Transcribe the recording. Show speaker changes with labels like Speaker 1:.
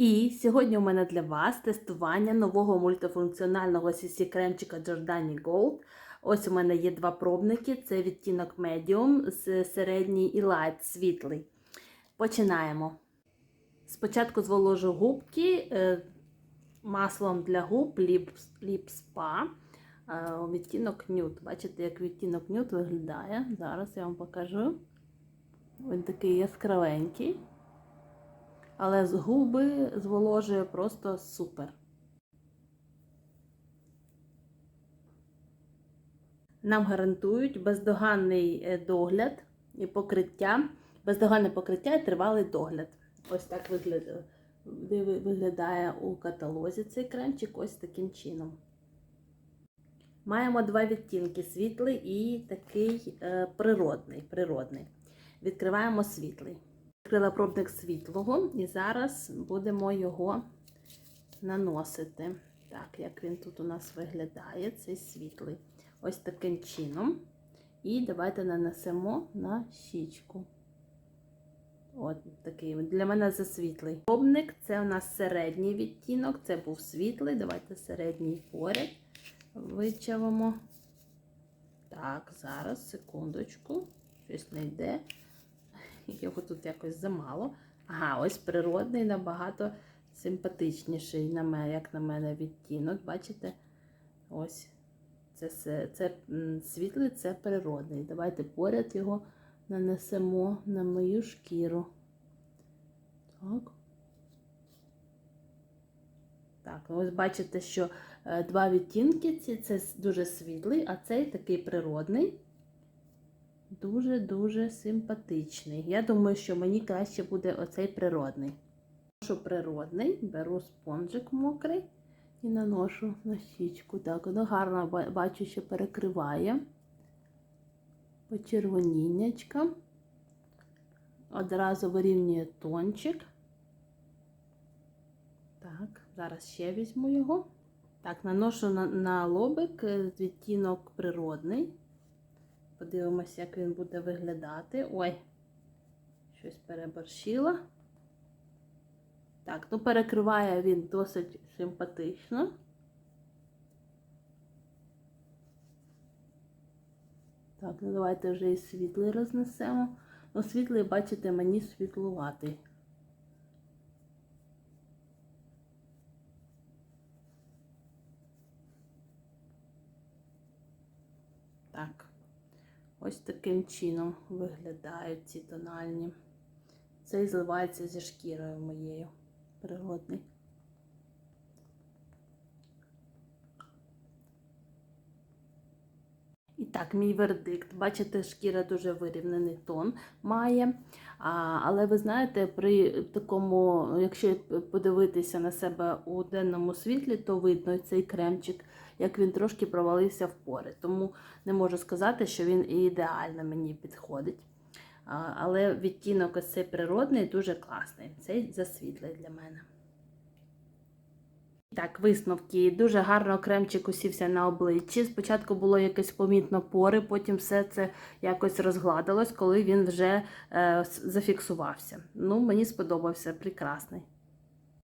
Speaker 1: І сьогодні у мене для вас тестування нового мультифункціонального CC кремчика Giordani Gold. Ось у мене є два пробники: це відтінок Medium з середній і Light світлий. Починаємо. Спочатку зволожу губки е, маслом для губ Lip, Spa. Е, Відтінок Nude. Бачите, як відтінок Nude виглядає. Зараз я вам покажу. Він такий яскравенький. Але з губи зволожує просто супер. Нам гарантують бездоганний е, догляд і покриття, бездоганне покриття і тривалий догляд. Ось так виглядає, у каталозі цей кремчик ось таким чином. Маємо два відтінки світлий і такий е, природний. природний. Відкриваємо світлий. Відкрила пробник світлого і зараз будемо його наносити. Так, як він тут у нас виглядає, цей світлий. Ось таким чином. І давайте нанесемо на щічку. От такий. Для мене засвітлий. Пробник це у нас середній відтінок, це був світлий. Давайте середній поряд вичавимо. Так, зараз, секундочку, щось не йде. Його тут якось замало. Ага, ось природний, набагато симпатичніший, на мене, як на мене, відтінок. Бачите? Ось це, це, це світлий, це природний. Давайте поряд його нанесемо на мою шкіру. Так. Так, ось бачите, що е, два відтінки, це дуже світлий, а цей такий природний. Дуже-дуже симпатичний. Я думаю, що мені краще буде оцей природний. Наношу природний, беру спонжик мокрий і наношу на щічку. Так, воно гарно бачу, що перекриває почервоніннячка. Одразу вирівнює тончик. Так, зараз ще візьму його. Так, наношу на, на лобик відтінок природний. Подивимося, як він буде виглядати. Ой, щось переборщила. Так, ну перекриває він досить симпатично. Так, ну давайте вже і світлий рознесемо. Ну, світлий, бачите, мені світлуватий. Так. Ось таким чином виглядають ці тональні. Цей зливається зі шкірою моєю природний. Так, мій вердикт. Бачите, шкіра дуже вирівнений тон має. А, Але ви знаєте, при такому, якщо подивитися на себе у денному світлі, то видно цей кремчик, як він трошки провалився в пори. Тому не можу сказати, що він ідеально мені підходить. А, Але відтінок ось цей природний дуже класний. Цей засвітлий для мене. Так, висновки. Дуже гарно кремчик усівся на обличчі. Спочатку було якесь помітно пори, потім все це якось розгладилось, коли він вже е, зафіксувався. Ну, мені сподобався, прекрасний.